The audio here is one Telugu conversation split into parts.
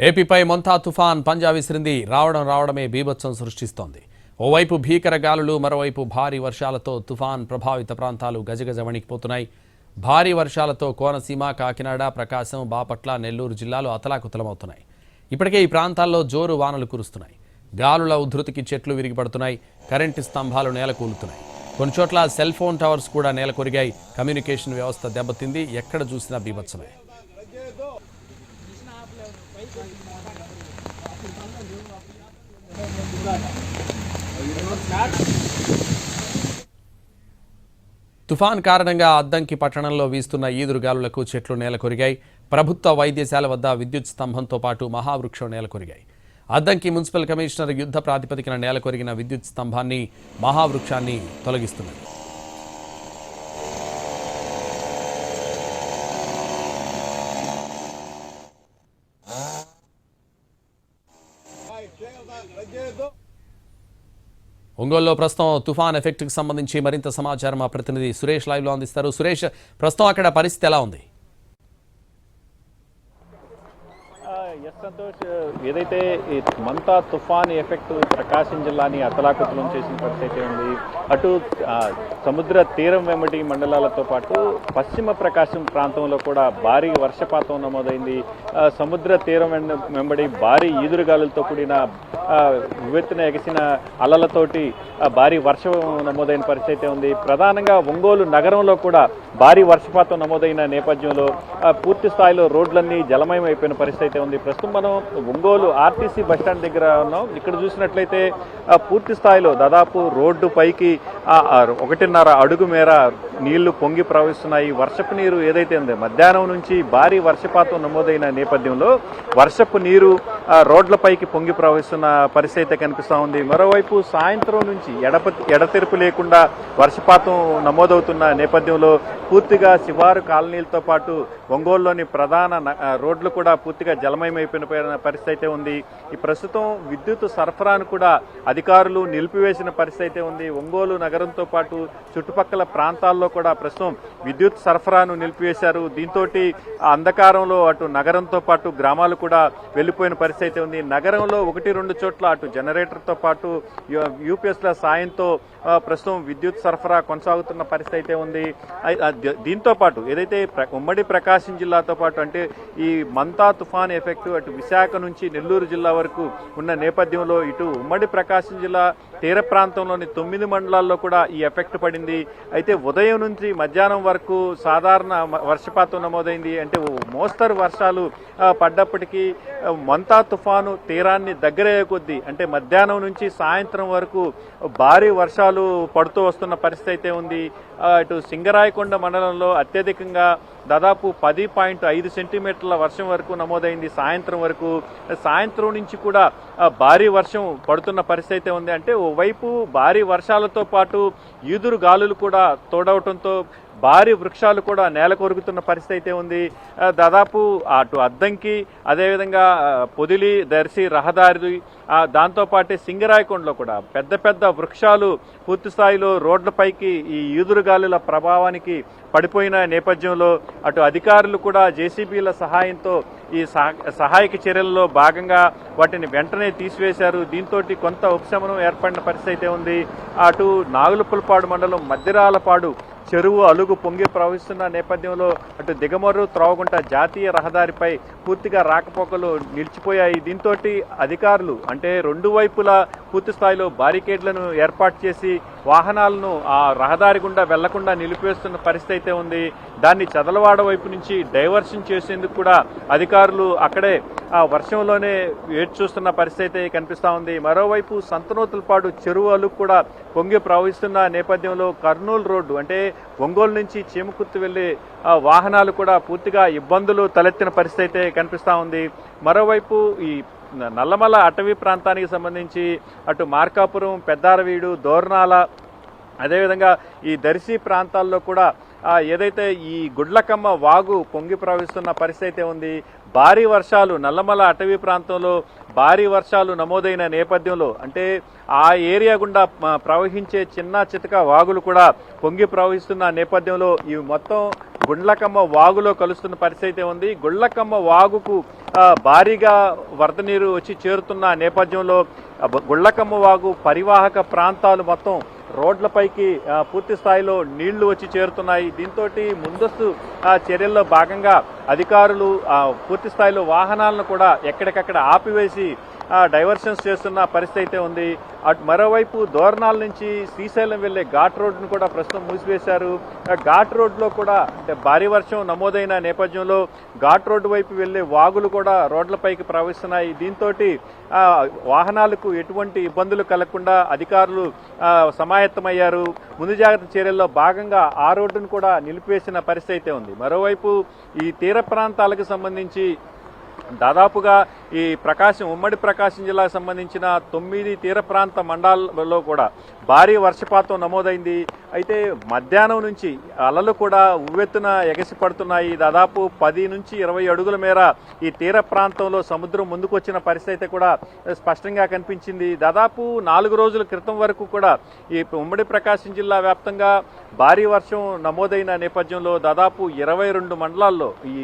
ఏపీపై మొంతా తుఫాన్ పంజా విసిరింది. రావడం రావడమే బీభత్సం సృష్టిస్తోంది. ఓవైపు భీకర గాలులు మరోవైపు భారీ వర్షాలతో తుఫాన్ ప్రభావిత ప్రాంతాలు గజగజ వణికిపోతున్నాయి. భారీ వర్షాలతో కోనసీమ కాకినాడ ప్రకాశం బాపట్ల నెల్లూరు జిల్లాలు అతలాకుతలమవుతున్నాయి. ఇప్పటికే ఈ ప్రాంతాల్లో జోరు వానలు కురుస్తున్నాయి. గాలుల ఉధృతికి చెట్లు విరిగిపడుతున్నాయి. కరెంటు స్తంభాలు నేలకూలుతున్నాయి. కొన్ని చోట్ల సెల్ ఫోన్ టవర్స్ కూడా నేలకొరిగాయి. కమ్యూనికేషన్ వ్యవస్థ దెబ్బతింది. ఎక్కడ చూసినా బీభత్సమే. తుఫాన్ కారణంగా అద్దంకి పట్టణంలో వీస్తున్న ఈదురుగాలులకు చెట్లు నేలకొరిగాయి. ప్రభుత్వ వైద్యశాల వద్ద విద్యుత్ స్తంభంతో పాటు మహావృక్షం నేలకొరిగాయి. అద్దంకి మున్సిపల్ కమిషనర్ యుద్ధ ప్రాతిపదికన నేలకొరిగిన విద్యుత్ స్తంభాన్ని మహావృక్షాన్ని తొలగిస్తున్నారు ఒంగోలులో ప్రస్తుతం తుఫాన్ ఎఫెక్ట్కి సంబంధించి మరింత సమాచారం మా ప్రతినిధి సురేష్ లైవ్లో అందిస్తారు. సురేష్ ప్రస్తుతం అక్కడ పరిస్థితి ఎలా ఉంది? సంతోష్ ఏదైతే ఈ మంతా తుఫాన్ ఎఫెక్ట్ ప్రకాశం జిల్లాని అతలాకుతలం చేసిన పరిస్థితి ఉంది అటు సముద్ర తీరం వెంబడి మండలాలతో పాటు పశ్చిమ ప్రకాశం ప్రాంతంలో కూడా భారీ వర్షపాతం నమోదైంది. ఆ, సముద్ర తీరం వెంబడి భారీ ఈదురుగాలులతో కూడిన ఆ, ఎగసిన అలలతోటి భారీ వర్షం నమోదైన పరిస్థితి ఉంది. ప్రధానంగా ఒంగోలు నగరంలో కూడా భారీ వర్షపాతం నమోదైన నేపథ్యంలో పూర్తి స్థాయిలో రోడ్లన్నీ జలమయం అయిపోయిన పరిస్థితి ఉంది. ప్రస్తుతం మనం ఒంగోలు ఆర్టీసీ బస్టాండ్ దగ్గర ఉన్నాం. ఇక్కడ చూసినట్లయితే పూర్తి స్థాయిలో దాదాపు రోడ్డు పైకి ఒకటిన్నర అడుగు మేర నీళ్ళు పొంగి ప్రవహిస్తున్నాయి. వర్షపు నీరు ఏదైతే ఉందో మధ్యాహ్నం నుంచి భారీ వర్షపాతం నమోదైన నేపథ్యంలో వర్షపు నీరు రోడ్లపైకి పొంగి ప్రవహిస్తున్న పరిస్థితి అయితే కనిపిస్తూ ఉంది. మరోవైపు సాయంత్రం నుంచి ఎడప ఎడతెరుపు లేకుండా వర్షపాతం నమోదవుతున్న నేపథ్యంలో పూర్తిగా శివారు కాలనీలతో పాటు ఒంగోలులోని ప్రధాన న- రోడ్లు కూడా పూర్తిగా జలమయమైపోయిన పరిస్థితి అయితే ఉంది. ఈ ప్రస్తుతం విద్యుత్ సరఫరాను కూడా అధికారులు నిలిపివేసిన పరిస్థితి అయితే ఉంది. ఒంగోలు నగరంతో పాటు చుట్టుపక్కల ప్రాంతాల్లో కూడా ప్రస్తుతం విద్యుత్ సరఫరాను నిలిపివేశారు. దీంతో అంధకారంలో అటు నగరంతో పాటు గ్రామాలు కూడా వెళ్ళిపోయిన పరిస్థితి అయితే ఉంది. నగరంలో ఒకటి రెండు చోట్ల అటు జనరేటర్తో పాటు యూపీఎస్ల సాయంతో ప్రస్తుతం విద్యుత్ సరఫరా కొనసాగుతున్న పరిస్థితి అయితే ఉంది. దీంతో పాటు ఏదైతే ఉమ్మడి ప్రకాశం జిల్లాతో పాటు అంటే ఈ మంతా తుఫాన్ ఎఫెక్ట్ అటు విశాఖ నుంచి నెల్లూరు జిల్లా వరకు ఉన్న నేపథ్యంలో ఇటు ఉమ్మడి ప్రకాశం జిల్లా తీర ప్రాంతంలోని తొమ్మిది మండలాల్లో కూడా ఈ ఎఫెక్ట్ పడింది. అయితే ఉదయం నుంచి మధ్యాహ్నం వరకు సాధారణ వర్షపాతం నమోదైంది. అంటే మోస్తరు వర్షాలు పడ్డప్పటికీ మంతా తుఫాను తీరాన్ని దగ్గరయ్యే కొద్దీ అంటే మధ్యాహ్నం నుంచి సాయంత్రం వరకు భారీ వర్షాలు పడుతూ వస్తున్న పరిస్థితి అయితే ఉంది. ఇటు సింగరాయకొండ మండలంలో అత్యధికంగా దాదాపు పది పాయింట్ ఐదు సెంటీమీటర్ల వర్షం వరకు నమోదైంది. సాయంత్రం వరకు సాయంత్రం నుంచి కూడా భారీ వర్షం పడుతున్న పరిస్థితి అయితే ఉంది. అంటే ఓవైపు భారీ వర్షాలతో పాటు ఈదురు గాలులు కూడా తోడవటంతో భారీ వృక్షాలు కూడా నేల కొరుకుతున్న పరిస్థితి అయితే ఉంది. దాదాపు అటు అద్దంకి అదేవిధంగా పొదిలి దర్శి రహదారి ఆ, దాంతోపాటే సింగరాయకొండలో కూడా పెద్ద పెద్ద వృక్షాలు పూర్తి స్థాయిలో రోడ్లపైకి ఈ ఈదురుగాలుల ప్రభావానికి పడిపోయిన నేపథ్యంలో అటు అధికారులు కూడా జేసీబీల సహాయంతో ఈ సహ- సహాయక చర్యల్లో భాగంగా వాటిని వెంటనే తీసివేశారు. దీంతో కొంత ఉపశమనం ఏర్పడిన పరిస్థితి అయితే ఉంది. అటు నాగులపులపాడు మండలం మద్దిరాలపాడు చెరువు అలుగు పొంగి ప్రవహిస్తున్న నేపథ్యంలో అటు దిగమరు త్రోవగుంట జాతీయ రహదారిపై పూర్తిగా రాకపోకలు నిలిచిపోయాయి. దీంతో అధికారులు అంటే రెండు వైపులా పూర్తి స్థాయిలో బారికేడ్లను ఏర్పాటు చేసి వాహనాలను ఆ రహదారి గుండా వెళ్ళకుండా నిలిపివేస్తున్న పరిస్థితి అయితే ఉంది. దాన్ని చదలవాడ వైపు నుంచి డైవర్షన్ చేసేందుకు కూడా అధికారులు అక్కడే ఆ వర్షంలోనే వేచి చూస్తున్న పరిస్థితి అయితే కనిపిస్తూ ఉంది. మరోవైపు సంతనోతులపాడు చెరువు కూడా పొంగి ప్రవహిస్తున్న నేపథ్యంలో కర్నూలు రోడ్డు అంటే ఒంగోలు నుంచి చీమకుర్తి వెళ్ళే ఆ, వాహనాలు కూడా పూర్తిగా ఇబ్బందులు తలెత్తిన పరిస్థితి అయితే కనిపిస్తూ ఉంది. మరోవైపు ఈ నల్లమల అటవీ ప్రాంతానికి సంబంధించి అటు మార్కాపురం పెద్దారవీడు దోర్నాల అదేవిధంగా ఈ దర్శి ప్రాంతాల్లో కూడా ఏదైతే ఈ గుడ్లకమ్మ వాగు పొంగి ప్రవహిస్తున్న పరిస్థితి అయితే ఉంది భారీ వర్షాలు నల్లమల అటవీ ప్రాంతంలో భారీ వర్షాలు నమోదైన నేపథ్యంలో అంటే ఆ ఏరియా గుండా ప్రవహించే చిన్న చితక వాగులు కూడా పొంగి ప్రవహిస్తున్న నేపథ్యంలో ఇవి మొత్తం గుండ్లకమ్మ వాగులో కలుస్తున్న పరిస్థితి ఉంది. గుండ్లకమ్మ వాగుకు భారీగా వరద నీరు వచ్చి చేరుతున్న నేపథ్యంలో గుళ్ళకమ్మ గుండ్లకమ్మ వాగు పరివాహక ప్రాంతాలు మొత్తం రోడ్లపైకి పూర్తి స్థాయిలో నీళ్ళు వచ్చి చేరుతున్నాయి. దీంతో ముందస్తు ఆ, చర్యల్లో భాగంగా అధికారులు పూర్తి స్థాయిలో వాహనాలను కూడా ఎక్కడికక్కడ ఆపివేసి డైవర్షన్స్ చేస్తున్న పరిస్థితి అయితే ఉంది. అటు మరోవైపు దోరణాల నుంచి శ్రీశైలం వెళ్ళే ఘాట్ రోడ్డును కూడా ప్రస్తుతం మూసివేశారు. ఘాట్ రోడ్లో కూడా అంటే భారీ వర్షం నమోదైన నేపథ్యంలో ఘాట్ రోడ్డు వైపు వెళ్ళే వాగులు కూడా రోడ్లపైకి ప్రవహిస్తున్నాయి. దీంతో వాహనాలకు ఎటువంటి ఇబ్బందులు కలగకుండా అధికారులు సమాయత్తమయ్యారు. ముందు జాగ్రత్త చర్యల్లో భాగంగా ఆ రోడ్డును కూడా నిలిపివేసిన పరిస్థితి అయితే ఉంది. మరోవైపు ఈ తీర ప్రాంతాలకు సంబంధించి దాదాపుగా ఈ ప్రకాశం ఉమ్మడి ప్రకాశం జిల్లాకు సంబంధించిన తొమ్మిది తీర ప్రాంత మండలాల్లో కూడా భారీ వర్షపాతం నమోదైంది. అయితే మధ్యాహ్నం నుంచి అలలు కూడా ఉవ్వెత్తున ఎగసిపడుతున్నాయి. దాదాపు పది నుంచి ఇరవై అడుగుల మేర ఈ తీర ప్రాంతంలో సముద్రం ముందుకొచ్చిన పరిస్థితి అయితే కూడా స్పష్టంగా కనిపించింది. దాదాపు నాలుగు రోజుల క్రితం వరకు కూడా ఈ ఉమ్మడి ప్రకాశం జిల్లా వ్యాప్తంగా భారీ వర్షం నమోదైన నేపథ్యంలో దాదాపు ఇరవై రెండు మండలాల్లో ఈ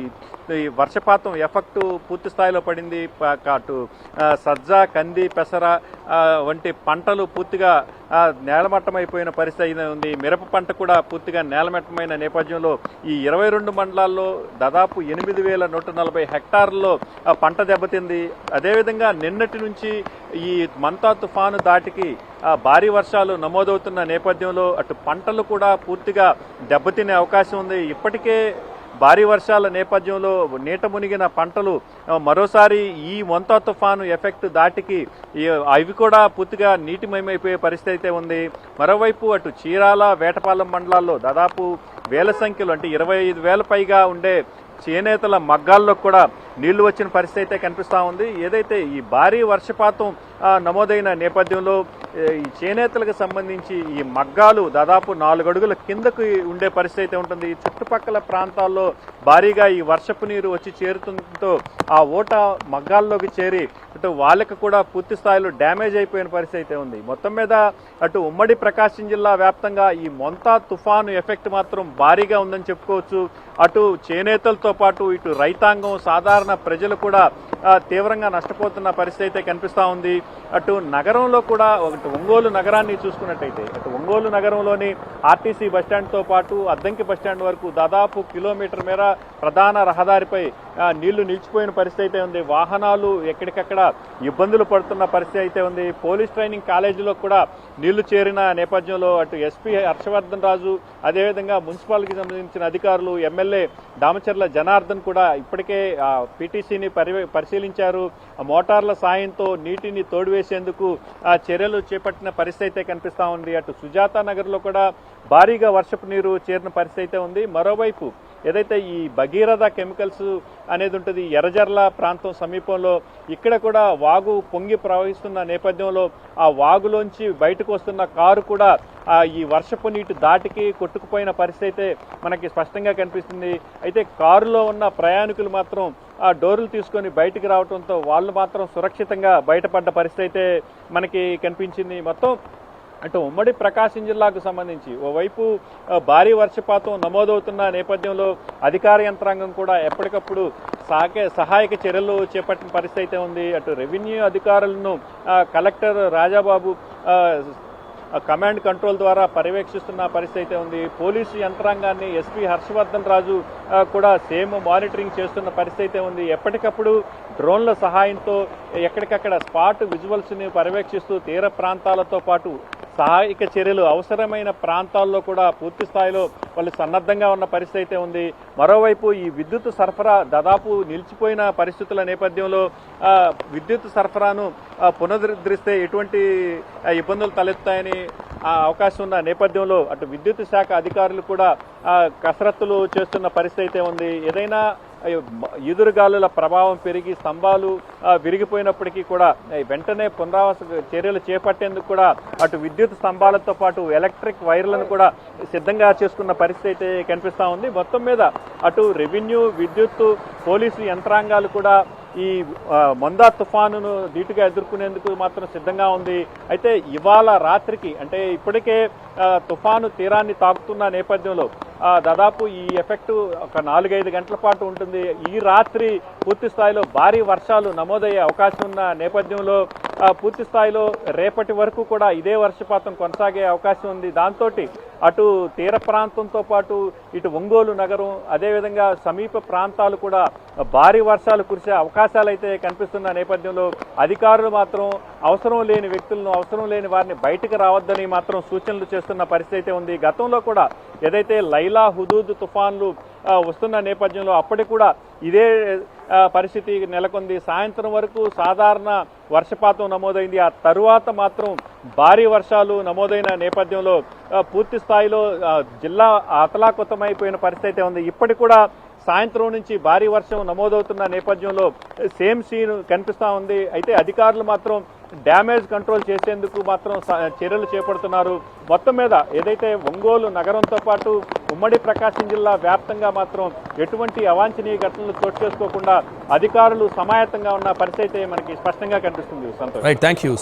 ఈ వర్షపాతం ఎఫెక్ట్ పూర్తి స్థాయిలో పడింది. ప- అటు సజ్జ కంది పెసర వంటి పంటలు పూర్తిగా నేలమట్టమైపోయిన పరిస్థితి అయితే ఉంది. మిరప పంట కూడా పూర్తిగా నేలమట్టమైన నేపథ్యంలో ఈ ఇరవై రెండు మండలాల్లో దాదాపు ఎనిమిది వేల నూట నలభై హెక్టార్లలో ఆ, పంట దెబ్బతింది. అదేవిధంగా నిన్నటి నుంచి ఈ మంతా తుఫాను దాటికి భారీ వర్షాలు నమోదవుతున్న నేపథ్యంలో అటు పంటలు కూడా పూర్తిగా దెబ్బతినే అవకాశం ఉంది. ఇప్పటికే భారీ వర్షాల నేపథ్యంలో నీట మునిగిన పంటలు మరోసారి ఈ వంత తుఫాను ఎఫెక్ట్ దాటికి అవి కూడా పూర్తిగా నీటిమయమైపోయే పరిస్థితి అయితే ఉంది. మరోవైపు అటు చీరాల వేటపాలెం మండలాల్లో దాదాపు వేల సంఖ్యలో అంటే ఇరవై ఐదు వేల పైగా ఉండే చేనేతల మగ్గాల్లో కూడా నీళ్ళు వచ్చిన పరిస్థితి అయితే కనిపిస్తూ ఉంది. ఏదైతే ఈ భారీ వర్షపాతం నమోదైన నేపథ్యంలో ఈ చేనేతలకు సంబంధించి ఈ మగ్గాలు దాదాపు నాలుగు అడుగుల కిందకు ఉండే పరిస్థితి అయితే ఉంటుంది. ఈ చుట్టుపక్కల ప్రాంతాల్లో భారీగా ఈ వర్షపు నీరు వచ్చి చేరుతుండటంతో ఆ ఓట మగ్గాల్లోకి చేరి అటు వాళ్ళకి కూడా పూర్తి స్థాయిలో డ్యామేజ్ అయిపోయిన పరిస్థితి అయితే ఉంది. మొత్తం మీద అటు ఉమ్మడి ప్రకాశం జిల్లా వ్యాప్తంగా ఈ మొంతా తుఫాను ఎఫెక్ట్ మాత్రం భారీగా ఉందని చెప్పుకోవచ్చు. అటు చేనేతలతో పాటు ఇటు రైతాంగం సాధారణ ప్రజలు కూడా తీవ్రంగా నష్టపోతున్న పరిస్థితి అయితే కనిపిస్తూ ఉంది. అటు నగరంలో కూడా ఒకటి ఒంగోలు నగరాన్ని చూసుకున్నట్టయితే అటు ఒంగోలు నగరంలోని ఆర్టీసీ బస్టాండ్తో పాటు అద్దంకి బస్టాండ్ వరకు దాదాపు కిలోమీటర్ మేర ప్రధాన రహదారిపై నీళ్ళు నిలిచిపోయిన పరిస్థితి అయితే ఉంది. వాహనాలు ఎక్కడికక్కడ ఇబ్బందులు పడుతున్న పరిస్థితి అయితే ఉంది. పోలీస్ ట్రైనింగ్ కాలేజీలో కూడా నీళ్ళు చేరిన నేపథ్యంలో అటు ఎస్పీ హర్షవర్ధన్ రాజు అదేవిధంగా మున్సిపాలిటీకి సంబంధించిన అధికారులు ఎమ్మెల్యే దామచర్ల జనార్దన్ కూడా ఇప్పటికే పీటీసీని పరిశీలించారు. మోటార్ల సాయంతో నీటిని తోడివేసేందుకు ఆ చర్యలు చేపట్టిన పరిస్థితి అయితే కనిపిస్తా ఉంది. అటు సుజాత నగర్లో కూడా భారీగా వర్షపు నీరు చేరిన పరిస్థితి అయితే ఉంది. మరోవైపు ఏదైతే ఈ భగీరథ కెమికల్స్ అనేది ఉంటుంది ఎర్రజర్ల ప్రాంతం సమీపంలో ఇక్కడ కూడా వాగు పొంగి ప్రవహిస్తున్న నేపథ్యంలో ఆ వాగులోంచి బయటకు వస్తున్న కారు కూడా ఈ వర్షపు నీటి దాటికి కొట్టుకుపోయిన పరిస్థితి అయితే మనకి స్పష్టంగా కనిపిస్తుంది. అయితే కారులో ఉన్న ప్రయాణికులు మాత్రం ఆ డోర్లు తీసుకొని బయటికి రావడంతో వాళ్ళు మాత్రం సురక్షితంగా బయటపడ్డ పరిస్థితి అయితే మనకి కనిపించింది. మొత్తం అంటే ఉమ్మడి ప్రకాశం జిల్లాకు సంబంధించి ఓవైపు భారీ వర్షపాతం నమోదవుతున్న నేపథ్యంలో అధికార యంత్రాంగం కూడా ఎప్పటికప్పుడు సాకే సహాయక చర్యలు చేపట్టిన పరిస్థితి అయితే ఉంది. అటు రెవెన్యూ అధికారులను కలెక్టర్ రాజాబాబు కమాండ్ కంట్రోల్ ద్వారా పర్యవేక్షిస్తున్న పరిస్థితి అయితే ఉంది. పోలీసు యంత్రాంగాన్ని ఎస్పీ హర్షవర్ధన్ రాజు కూడా సేమ్ మానిటరింగ్ చేస్తున్న పరిస్థితి అయితే ఉంది. ఎప్పటికప్పుడు డ్రోన్ల సహాయంతో ఎక్కడికక్కడ స్పాట్ విజువల్స్ని పర్యవేక్షిస్తూ తీర ప్రాంతాలతో పాటు సహాయక చర్యలు అవసరమైన ప్రాంతాల్లో కూడా పూర్తి స్థాయిలో వాళ్ళు సన్నద్ధంగా ఉన్న పరిస్థితి అయితే ఉంది. మరోవైపు ఈ విద్యుత్ సరఫరా దాదాపు నిలిచిపోయిన పరిస్థితుల నేపథ్యంలో విద్యుత్ సరఫరాను పునరుద్ధరిస్తే ఎటువంటి ఇబ్బందులు తలెత్తాయని ఆ అవకాశం ఉన్న నేపథ్యంలో అటు విద్యుత్ శాఖ అధికారులు కూడా కసరత్తులు చేస్తున్న పరిస్థితి అయితే ఉంది. ఏదైనా ఎదురుగాలుల ప్రభావం పెరిగి స్తంభాలు విరిగిపోయినప్పటికీ కూడా వెంటనే పునరావాస చర్యలు చేపట్టేందుకు కూడా అటు విద్యుత్ స్తంభాలతో పాటు ఎలక్ట్రిక్ వైర్లను కూడా సిద్ధంగా చేసుకున్న పరిస్థితి అయితే కనిపిస్తూ ఉంది. మొత్తం మీద అటు రెవెన్యూ విద్యుత్ పోలీసు యంత్రాంగాలు కూడా ఈ మందా తుఫానును ధీటుగా ఎదుర్కొనేందుకు మాత్రం సిద్ధంగా ఉంది. అయితే ఇవాళ రాత్రికి అంటే ఇప్పటికే తుఫాను తీరాన్ని తాకుతున్న నేపథ్యంలో దాదాపు ఈ ఎఫెక్ట్ ఒక నాలుగైదు గంటల పాటు ఉంటుంది. ఈ రాత్రి పూర్తి స్థాయిలో భారీ వర్షాలు నమోదయ్యే అవకాశం ఉన్న నేపథ్యంలో పూర్తి స్థాయిలో రేపటి వరకు కూడా ఇదే వర్షపాతం కొనసాగే అవకాశం ఉంది. దాంతో అటు తీర ప్రాంతంతో పాటు ఇటు ఒంగోలు నగరం అదేవిధంగా సమీప ప్రాంతాలు కూడా భారీ వర్షాలు కురిసే అవకాశాలు అయితే కనిపిస్తున్న నేపథ్యంలో అధికారులు మాత్రం అవసరం లేని వ్యక్తులను అవసరం లేని వారిని బయటకు రావద్దని మాత్రం సూచనలు చేస్తున్న పరిస్థితి అయితే ఉంది. గతంలో కూడా ఏదైతే లైలా హుదూద్ తుఫాన్లు వస్తున్న నేపథ్యంలో అప్పటికి కూడా ఇదే పరిస్థితి నెలకొంది. సాయంత్రం వరకు సాధారణ వర్షపాతం నమోదైంది. ఆ తరువాత మాత్రం భారీ వర్షాలు నమోదైన నేపథ్యంలో పూర్తి స్థాయిలో జిల్లా అతలాకుతమైపోయిన పరిస్థితి అయితే ఉంది. ఇప్పటికి కూడా సాయంత్రం నుంచి భారీ వర్షం నమోదవుతున్న నేపథ్యంలో సేమ్ సీన్ కనిపిస్తూ ఉంది. అయితే అధికారులు మాత్రం డ్యామేజ్ కంట్రోల్ చేసేందుకు మాత్రం చర్యలు చేపడుతున్నారు. మొత్తం మీద ఏదైతే ఒంగోలు నగరంతో పాటు ఉమ్మడి ప్రకాశం జిల్లా వ్యాప్తంగా మాత్రం ఎటువంటి అవాంఛనీయ ఘటనలు చోటు చేసుకోకుండా అధికారులు సమాయత్తంగా ఉన్న పరిస్థితి అయితే మనకి స్పష్టంగా కనిపిస్తుంది. సంతోష్. Thank you